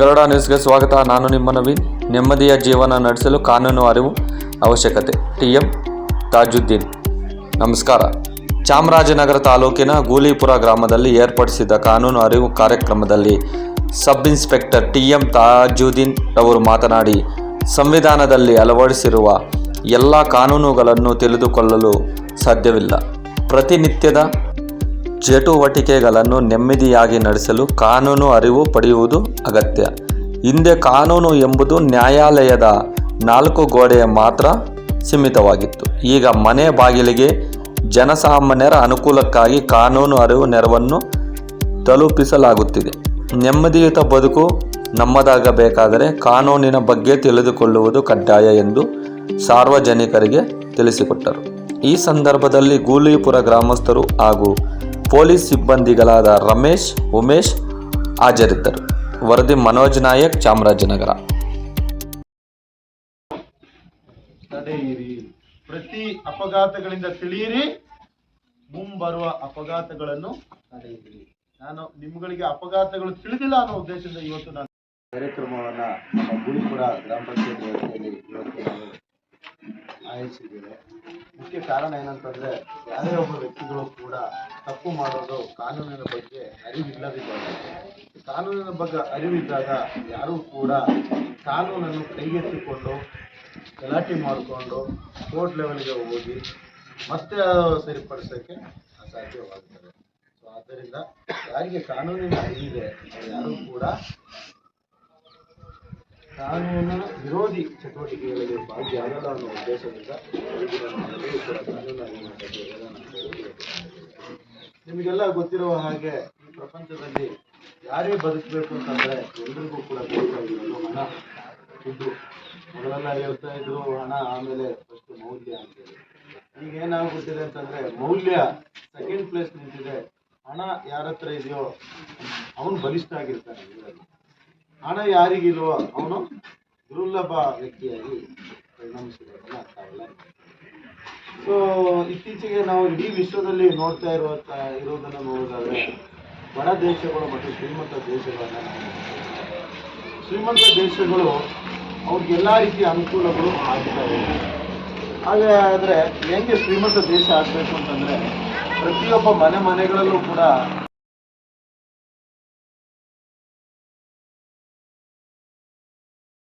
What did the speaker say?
ಗರುಡ ನ್ಯೂಸ್ಗೆ ಸ್ವಾಗತ. ನಾನು ನಿಮ್ಮ ನವೀನ್. ನೆಮ್ಮದಿಯ ಜೀವನ ನಡೆಸಲು ಕಾನೂನು ಅರಿವು ಅವಶ್ಯಕತೆ. T M Tajuddin. ನಮಸ್ಕಾರ. ಚಾಮರಾಜನಗರ ತಾಲೂಕಿನ ಗೂಲಿಪುರ ಗ್ರಾಮದಲ್ಲಿ ಏರ್ಪಡಿಸಿದ್ದ ಕಾನೂನು ಅರಿವು ಕಾರ್ಯಕ್ರಮದಲ್ಲಿ sub inspector T M Tajuddin ಅವರು ಮಾತನಾಡಿ, ಸಂವಿಧಾನದಲ್ಲಿ ಅಳವಡಿಸಿರುವ ಎಲ್ಲ ಕಾನೂನುಗಳನ್ನು ತಿಳಿದುಕೊಳ್ಳಲು ಸಾಧ್ಯವಿಲ್ಲ. ಪ್ರತಿನಿತ್ಯದ ಚಟುವಟಿಕೆಗಳನ್ನು ನೆಮ್ಮದಿಯಾಗಿ ನಡೆಸಲು ಕಾನೂನು ಅರಿವು ಪಡೆಯುವುದು ಅಗತ್ಯ. ಹಿಂದೆ ಕಾನೂನು ಎಂಬುದು ನ್ಯಾಯಾಲಯದ ನಾಲ್ಕು ಗೋಡೆಯ ಮಾತ್ರ ಸೀಮಿತವಾಗಿತ್ತು. ಈಗ ಮನೆ ಬಾಗಿಲಿಗೆ ಜನಸಾಮಾನ್ಯರ ಅನುಕೂಲಕ್ಕಾಗಿ ಕಾನೂನು ಅರಿವು ನೆರವನ್ನು ತಲುಪಿಸಲಾಗುತ್ತಿದೆ. ನೆಮ್ಮದಿಯುತ ಬದುಕು ನಮ್ಮದಾಗಬೇಕಾದರೆ ಕಾನೂನಿನ ಬಗ್ಗೆ ತಿಳಿದುಕೊಳ್ಳುವುದು ಕಡ್ಡಾಯ ಎಂದು ಸಾರ್ವಜನಿಕರಿಗೆ ತಿಳಿಸಿಕೊಟ್ಟರು. ಈ ಸಂದರ್ಭದಲ್ಲಿ ಗೂಲಿಪುರ ಗ್ರಾಮಸ್ಥರು ಹಾಗೂ ಪೊಲೀಸ್ ಸಿಬ್ಬಂದಿಗಳಾದ ರಮೇಶ್, ಉಮೇಶ್ ಹಾಜರಿದ್ದರು. ವರದಿ ಮನೋಜ್ ನಾಯಕ್, ಚಾಮರಾಜನಗರ. ತಡೆಯಿರಿ ಪ್ರತಿ ಅಪಘಾತಗಳಿಂದ ತಿಳಿಯಿರಿ. ಮುಂಬರುವ ಅಪಘಾತಗಳನ್ನು ತಡೆಯಿರಿ ನಾನು ನಿಮ್ಗಳಿಗೆ ಅಪಘಾತಗಳು ತಿಳಿದಿಲ್ಲ ಅನ್ನೋ ಉದ್ದೇಶದಿಂದ ಇವತ್ತು ನಾನು ಕಾರ್ಯಕ್ರಮವನ್ನ ಗುಳಿಪುರ ಗ್ರಾಮ ಪಂಚಾಯತ್ ವ್ಯವಸ್ಥೆಯಲ್ಲಿ ಇವತ್ತು ನಾವು ಆಯೋಜಿಸಿದ್ದೇವೆ ಮುಖ್ಯ ಕಾರಣ ಏನಂತಂದ್ರೆ ಯಾರೇ ಒಬ್ಬ ವ್ಯಕ್ತಿಗಳು ಕೂಡ ತಪ್ಪು ಮಾಡೋದು ಕಾನೂನಿನ ಬಗ್ಗೆ ಅರಿವಿಲ್ಲದಿದ್ದಾಗ, ಕಾನೂನಿನ ಬಗ್ಗೆ ಅರಿವಿದ್ದಾಗ ಯಾರೂ ಕೂಡ ಕಾನೂನನ್ನು ಕೈಗೆತ್ತಿಕೊಂಡು ಗಲಾಟೆ ಮಾಡಿಕೊಂಡು ಕೋರ್ಟ್ ಲೆವೆಲ್ಗೆ ಹೋಗಿ ಮತ್ತೆ ಸರಿಪಡಿಸೋಕ್ಕೆ ಅಸಾಧ್ಯವಾಗುತ್ತದೆ ಸೊ ಆದ್ದರಿಂದ ಯಾರಿಗೆ ಕಾನೂನಿನ ಅರಿವಿದೆ ಯಾರೂ ಕೂಡ ಕಾನೂನು ವಿರೋಧಿ ಚಟುವಟಿಕೆಗಳಲ್ಲಿ ಭಾಗಿಯಾಗಲ್ಲ ಅನ್ನೋ ಉದ್ದೇಶದಿಂದ ನಿಮಗೆಲ್ಲ ಗೊತ್ತಿರುವ ಹಾಗೆ ಈ ಪ್ರಪಂಚದಲ್ಲಿ ಯಾರೇ ಬದುಕಬೇಕು ಅಂತಂದ್ರೆ ಎಲ್ರಿಗೂ ಕೂಡ ಬೇಕಾಗಿರೋದು ಹಣ. ದುಡ್ಡು. ಮೊದಲೆಲ್ಲ ಹೇಳ್ತಾ ಇದ್ರು, ಹಣ ಆಮೇಲೆ ಫಸ್ಟ್ ಮೌಲ್ಯ ಅಂತೇಳಿ ಈಗ ಏನಾಗ್ಬಿಟ್ಟಿದೆ ಅಂತಂದ್ರೆ ಮೌಲ್ಯ ಸೆಕೆಂಡ್ ಪ್ಲೇಸ್ ನಿಂತಿದೆ. ಹಣ ಯಾರ ಹತ್ರ ಇದೆಯೋ ಅವನು ಬಲಿಷ್ಠ ಆಗಿರ್ತಾನೆ. ಹಣ ಯಾರಿಗಿಲ್ವೋ ಅವನು ದುರ್ಲಭ ವ್ಯಕ್ತಿಯಾಗಿ ಪರಿಣಮಿಸಿರೋದನ್ನ ತಾವೆಲ್ಲ ಸೊ ಇತ್ತೀಚೆಗೆ ನಾವು ಇಡೀ ವಿಶ್ವದಲ್ಲಿ ನೋಡ್ತಾ ಇರುವ ಇರೋದನ್ನ ನೋಡೋದಾದ್ರೆ ಬಡ ದೇಶಗಳು ಮತ್ತು ಶ್ರೀಮಂತ ದೇಶಗಳನ್ನ ಶ್ರೀಮಂತ ದೇಶಗಳು ಅವ್ರಿಗೆ ಎಲ್ಲಾ ರೀತಿಯ ಅನುಕೂಲಗಳು ಆಗ್ತವೆ. ಆದರೆ, ಹೆಂಗೆ ಶ್ರೀಮಂತ ದೇಶ ಆಗ್ಬೇಕು ಅಂತಂದ್ರೆ, ಪ್ರತಿಯೊಬ್ಬ ಮನೆ ಮನೆಗಳಲ್ಲೂ ಕೂಡ